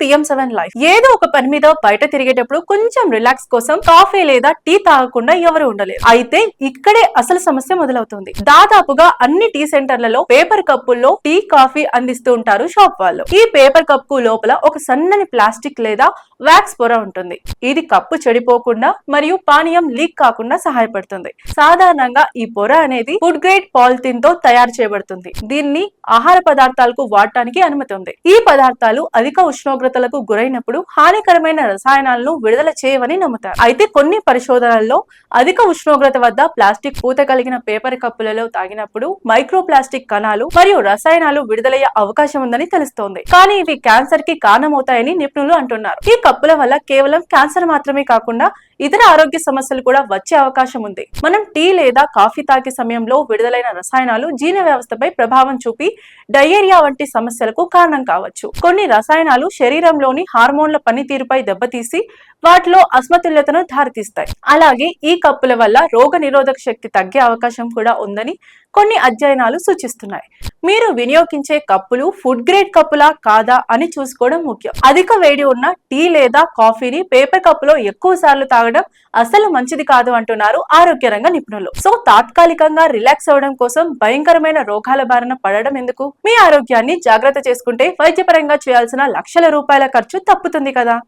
PM seven life ఏదో ఒక పని మీద బయట తిరిగేటప్పుడు కొంచెం రిలాక్స్ కోసం కాఫీ లేదా టీ తాగకుండా ఎవరు ఉండలేరు. అయితే ఇక్కడే అసలు సమస్య మొదలవుతుంది. దాదాపుగా అన్ని టీ సెంటర్లలో పేపర్ కప్పుల్లో టీ కాఫీ అందిస్తూ ఉంటారు షాప్ వాళ్ళు. ఈ పేపర్ కప్పు లోపల ఒక సన్నని ప్లాస్టిక్ లేదా వ్యాక్స్ పొర ఉంటుంది. ఇది కప్పు చెడిపోకుండా మరియు పానీయం లీక్ కాకుండా సహాయపడుతుంది. సాధారణంగా ఈ పొర అనేది ఫుడ్ గ్రేడ్ పాలిథిన్తో తయారు చేయబడుతుంది. దీన్ని ఆహార పదార్థాలకు వాడటానికి అనుమతి ఉంది. ఈ పదార్థాలు అధిక ఉష్ణోగ్రత ఉష్ణోగ్రతలకు గురైనప్పుడు హానికరమైన రసాయనాలను విడుదల చేయవని నమ్ముతారు. అయితే కొన్ని పరిశోధనల్లో అధిక ఉష్ణోగ్రత వద్ద ప్లాస్టిక్ పూత కలిగిన పేపర్ కప్పులలో తాగినప్పుడు మైక్రో ప్లాస్టిక్ కణాలు మరియు రసాయనాలు విడుదలయ్యే అవకాశం ఉందని తెలుస్తోంది. కానీ ఇవి క్యాన్సర్కి కారణమవుతాయని నిపుణులు అంటున్నారు. ఈ కప్పుల వల్ల కేవలం క్యాన్సర్ మాత్రమే కాకుండా ఇతర ఆరోగ్య సమస్యలు కూడా వచ్చే అవకాశం ఉంది. మనం టీ లేదా కాఫీ తాగే సమయంలో విడుదలైన రసాయనాలు జీర్ణ వ్యవస్థపై ప్రభావం చూపి డయేరియా వంటి సమస్యలకు కారణం కావచ్చు. కొన్ని రసాయనాలు శరీరంలోని హార్మోన్ల పనితీరుపై దెబ్బతీసి వాటిలో అస్మతుల్యతను దారితీస్తాయి. అలాగే ఈ కప్పుల వల్ల రోగ నిరోధక శక్తి తగ్గే అవకాశం కూడా ఉందని కొన్ని అధ్యయనాలు సూచిస్తున్నాయి. మీరు వినియోగించే కప్పులు ఫుడ్ గ్రేడ్ కప్పులా కాదా అని చూసుకోవడం ముఖ్యం. అధిక వేడి ఉన్న టీ లేదా కాఫీని పేపర్ కప్పులో ఎక్కువ సార్లు తాగడం అసలు మంచిది కాదు అంటున్నారు ఆరోగ్య రంగ నిపుణులు. సో తాత్కాలికంగా రిలాక్స్ అవ్వడం కోసం భయంకరమైన రోగాల బారిన పడడం ఎందుకు? మీ ఆరోగ్యాన్ని జాగ్రత్త చేసుకుంటే వైద్యపరంగా చేయాల్సిన లక్షల రూపాయల ఖర్చు తప్పుతుంది కదా.